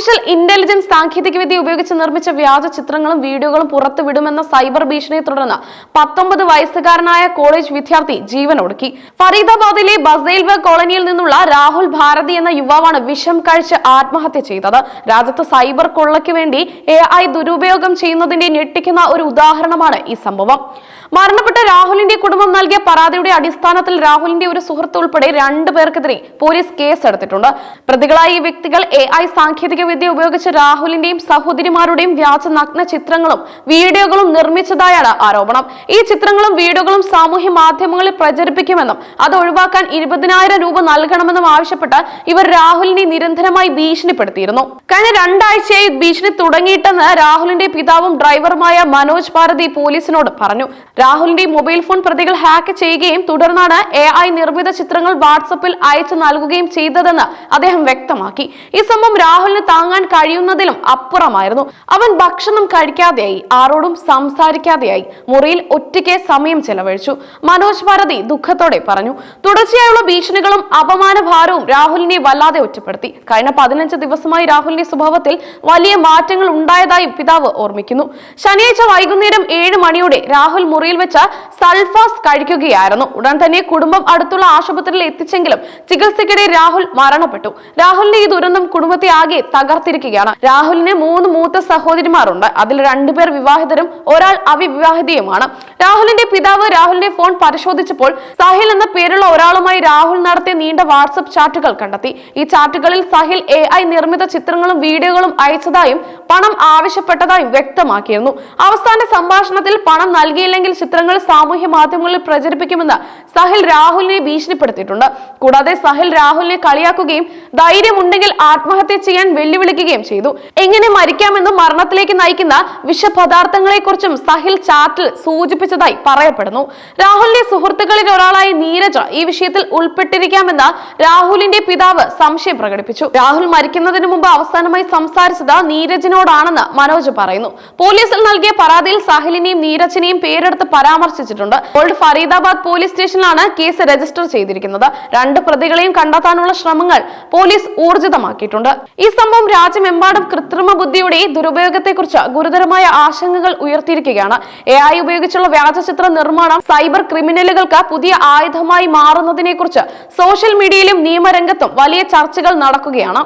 Artificial intelligence സാങ്കേതികവിദ്യ ഉപയോഗിച്ച് നിർമ്മിച്ച വ്യാജ ചിത്രങ്ങളും വീഡിയോകളും പുറത്തുവിടുമെന്ന സൈബർ ഭീഷണിയെ തുടർന്ന് പത്തൊമ്പത് വയസ്സുകാരനായ കോളേജ് വിദ്യാർത്ഥി ജീവനൊടുക്കി. ഫരീദാബാദിലെ ബസൈൽവ കോളനിയിൽ നിന്നുള്ള രാഹുൽ ഭാരതി എന്ന യുവാവാണ് വിഷം കഴിച്ച് ആത്മഹത്യ ചെയ്തത്. രാജ്യത്ത് സൈബർ കൊള്ളയ്ക്ക് വേണ്ടി എ ഐ ദുരുപയോഗം ചെയ്യുന്നതിന്റെ ഞെട്ടിക്കുന്ന ഒരു ഉദാഹരണമാണ് ഈ സംഭവം. മരണപ്പെട്ട രാഹുലിന്റെ കുടുംബം നൽകിയ പരാതിയുടെ അടിസ്ഥാനത്തിൽ രാഹുലിന്റെ ഒരു സുഹൃത്ത് ഉൾപ്പെടെ രണ്ടു പേർക്കെതിരെ പോലീസ് കേസ് എടുത്തിട്ടുണ്ട് പ്രതികളായ ഈ വ്യക്തികൾ എ ഐ സാങ്കേതിക വിദ്യ ഉപയോഗിച്ച് രാഹുലിന്റെയും സഹോദരിമാരുടെയും വ്യാജ നഗ്ന ചിത്രങ്ങളും വീഡിയോകളും നിർമ്മിച്ചതായാണ് ആരോപണം. ഈ ചിത്രങ്ങളും വീഡിയോകളും സാമൂഹ്യ മാധ്യമങ്ങളിൽ പ്രചരിപ്പിക്കുമെന്നും അത് ഒഴിവാക്കാൻ ഇരുപതിനായിരം രൂപ നൽകണമെന്നും ആവശ്യപ്പെട്ട് ഇവർ രാഹുലിനെ നിരന്തരമായി ഭീഷണിപ്പെടുത്തിയിരുന്നു. കഴിഞ്ഞ രണ്ടാഴ്ചയായി ഭീഷണി തുടങ്ങിയിട്ടെന്ന് രാഹുലിന്റെ പിതാവും ഡ്രൈവറുമായ മനോജ് ഭാരതി പോലീസിനോട് പറഞ്ഞു. രാഹുലിന്റെ മൊബൈൽ ഫോൺ പ്രതികൾ ഹാക്ക് ചെയ്യുകയും തുടർന്നാണ് എ ഐ നിർമ്മിത ചിത്രങ്ങൾ വാട്സപ്പിൽ അയച്ചു നൽകുകയും ചെയ്തതെന്ന് അദ്ദേഹം വ്യക്തമാക്കി. ഈ സംഭവം രാഹുലിന് താങ്ങാൻ കഴിയുന്നതിലും അപ്പുറമായിരുന്നു. അവൻ ഭക്ഷണം കഴിക്കാതെയായി ആരോടും സംസാരിക്കാതെയായി മുറിയിൽ ഒറ്റയ്ക്ക് സമയം ചെലവഴിച്ചു. മനോജ് ഭാരതി ദുഃഖത്തോടെ പറഞ്ഞു തുടർച്ചയായുള്ള ഭീഷണികളും അപമാന ഭാരവും രാഹുലിനെ വല്ലാതെ ഒറ്റപ്പെടുത്തി. കഴിഞ്ഞ പതിനഞ്ച് ദിവസമായി രാഹുലിന്റെ സ്വഭാവത്തിൽ വലിയ മാറ്റങ്ങൾ ഉണ്ടായതായും പിതാവ് ഓർമ്മിക്കുന്നു. ശനിയാഴ്ച വൈകുന്നേരം ഏഴ് മണിയോടെ രാഹുൽ മുറിയിൽ വെച്ച സൾഫാസ് കഴിക്കുകയായിരുന്നു. ഉടൻ തന്നെ കുടുംബം അടുത്തുള്ള ആശുപത്രിയിൽ എത്തിച്ചെങ്കിലും ചികിത്സയ്ക്കിടെ രാഹുൽ മരണപ്പെട്ടു. രാഹുലിന്റെ ഈ ദുരന്തം കുടുംബത്തെ ആകെ തകർത്തിരിക്കുകയാണ്. രാഹുലിന് മൂന്ന് മൂത്ത സഹോദരിമാരുണ്ട്. അതിൽ രണ്ടുപേർ വിവാഹിതരും ഒരാൾ അവിവാഹിതയുമാണ്. രാഹുലിന്റെ പിതാവ് രാഹുലിന്റെ ഫോൺ പരിശോധിച്ചപ്പോൾ സഹിൽ എന്ന പേരുള്ള ഒരാളുമായി രാഹുൽ നടത്തിയ നീണ്ട വാട്സപ്പ് ചാറ്റുകൾ കണ്ടെത്തി. ഈ ചാറ്റുകളിൽ സഹിൽ എ നിർമ്മിത ചിത്രങ്ങളും വീഡിയോകളും അയച്ചതായും പണം ആവശ്യപ്പെട്ടതായും വ്യക്തമാക്കിയിരുന്നു. അവസാന സംഭാഷണത്തിൽ പണം നൽകിയില്ലെങ്കിൽ ചിത്രങ്ങൾ സാമൂഹ്യ മാധ്യമങ്ങളിൽ പ്രചരിപ്പിക്കുമെന്ന് സഹിൽ രാഹുലിനെ ഭീഷണിപ്പെടുത്തിയിട്ടുണ്ട്. കൂടാതെ സഹിൽ രാഹുലിനെ കളിയാക്കുകയും ധൈര്യമുണ്ടെങ്കിൽ ആത്മഹത്യ ചെയ്യാൻ വെല്ലുവിളിക്കുകയും ചെയ്തു. എങ്ങനെ മരിക്കാമെന്നും മരണത്തിലേക്ക് നയിക്കുന്ന വിഷപദാർത്ഥങ്ങളെ കുറിച്ചും സഹിൽ ചാറ്റിൽ സൂചിപ്പിച്ചതായി പറയപ്പെടുന്നു. രാഹുലിന്റെ സുഹൃത്തുക്കളിൽ ഒരാളായ നീരജ് ഈ വിഷയത്തിൽ ഉൾപ്പെട്ടിരിക്കാമെന്ന് രാഹുലിന്റെ പിതാവ് സംശയം പ്രകടിപ്പിച്ചു. രാഹുൽ മരിക്കുന്നതിന് മുമ്പ് അവസാനമായി സംസാരിച്ചത് നീരജിനോടാണെന്ന് മനോജ് പറയുന്നു. പോലീസിൽ നൽകിയ പരാതിയിൽ സാഹിലിനെയും നീരജിനെയും പേരെടുത്ത് പരാമർശിച്ചിട്ടുണ്ട്. ഓൾഡ് ഫരീദാബാദ് പോലീസ് സ്റ്റേഷനിലാണ് കേസ് രജിസ്റ്റർ ചെയ്തിരിക്കുന്നത്. രണ്ട് പ്രതികളെയും കണ്ടെത്താനുള്ള ശ്രമങ്ങൾ പോലീസ് ഊർജിതമാക്കിയിട്ടുണ്ട്. ഈ സംഭവം രാജ്യമെമ്പാടും കൃത്രിമ ബുദ്ധിയുടെ ദുരുപയോഗത്തെക്കുറിച്ച് ഗുരുതരമായ ആശങ്കകൾ ഉയർത്തിയിരിക്കുകയാണ്. എ ഐ ഉപയോഗിച്ചുള്ള വ്യാജചിത്ര നിർമ്മാണം സൈബർ ക്രിമിനലുകൾക്ക് പുതിയ ആയുധമായി മാറുന്നതിനെക്കുറിച്ച് സോഷ്യൽ മീഡിയയിലും നിയമരംഗത്തും വലിയ ചർച്ചകൾ നടക്കുകയാണ്.